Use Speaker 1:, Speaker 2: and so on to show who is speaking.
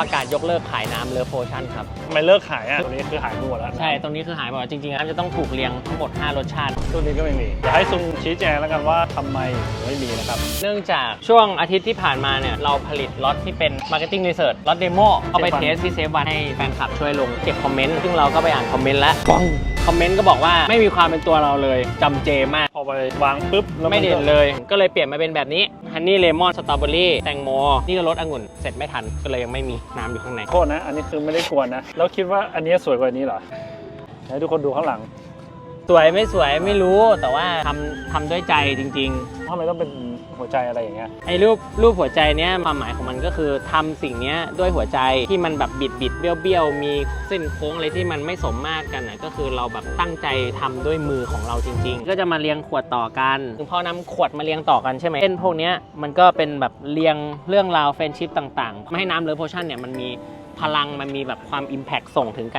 Speaker 1: ประกาศยกเลิกขายน้ำเลอโพชั่นครับ
Speaker 2: ทำไมเลิกขายอะตัวนี้คือหายไปหมดแล้ว
Speaker 1: ใช่ ตรงนี้คือหายไปหมดจริงๆน้ำจะต้องถูกเรียงทั้งหมด 5 รสชาติ
Speaker 2: ตัวนี้ก็ไม่มีอยากให้ซุงชี้แจงแล้วกันว่าทำไมถึงไม่มีนะครับ
Speaker 1: เนื่องจากช่วงอาทิตย์ที่ผ่านมาเนี่ย เราผลิตล็อตที่เป็น Marketing Research ล็อตเดโมเอาไป
Speaker 2: เซฟวัน
Speaker 1: เทสที่เซฟวันให้แฟนคลับช่วยลงเก็บคอมเมนต์ซึ่งเราก็ไปอ่านคอมเมนต์แล้ว คอมเมนต์ก็บอกว่าไม่มีความเป็นตัวเราเลยจำเจมาก
Speaker 2: พอไปวางปุ๊บแล้ว
Speaker 1: ไม่
Speaker 2: น
Speaker 1: เด่
Speaker 2: ก็
Speaker 1: นเลย ก็เลยเปลี่ยนมาเป็นแบบนี้ฮันนี่เลมอนสตรอเบอรี่แตงโมนี่ก็รสองุ่นเสร็จไม่ทันก็เลยยังไม่มีน้ำอยู่ข้างใน
Speaker 2: โทษนะ อันนี้คือไม่ได้กวนนะ แล้วคิดว่าอันนี้สวยกว่าอันนี้เหรอให้ทุกคนดูข้างหลัง
Speaker 1: สวยไม่สวยไม่รู้แต่ว่าทำทำด้วยใจจริง ๆ
Speaker 2: ทำไมต้องเป็นหัวใจอะไรอย่างเงี้ย
Speaker 1: ไอ้รูปรูปหัวใจเนี้ยความหมายของมันก็คือทำสิ่งเนี้ยด้วยหัวใจที่มันแบบบิดบิดเบี้ยวเบี้ยวมีเส้นโค้งอะไรที่มันไม่สมมาตรกันนะก็คือเราแบบตั้งใจทำด้วยมือของเราจริง ๆ ก็จะมาเรียงขวดต่อกันพอนำขวดมาเรียงต่อกันใช่ไหมเส้นพวกเนี้ยมันก็เป็นแบบเรียงเรื่องราวเฟรนชิพต่างๆไม่ให้น้ำเลอโพชั่นเนี่ยมันมีพลังมันมีแบบความอิมแพ t ส่งถึงกัน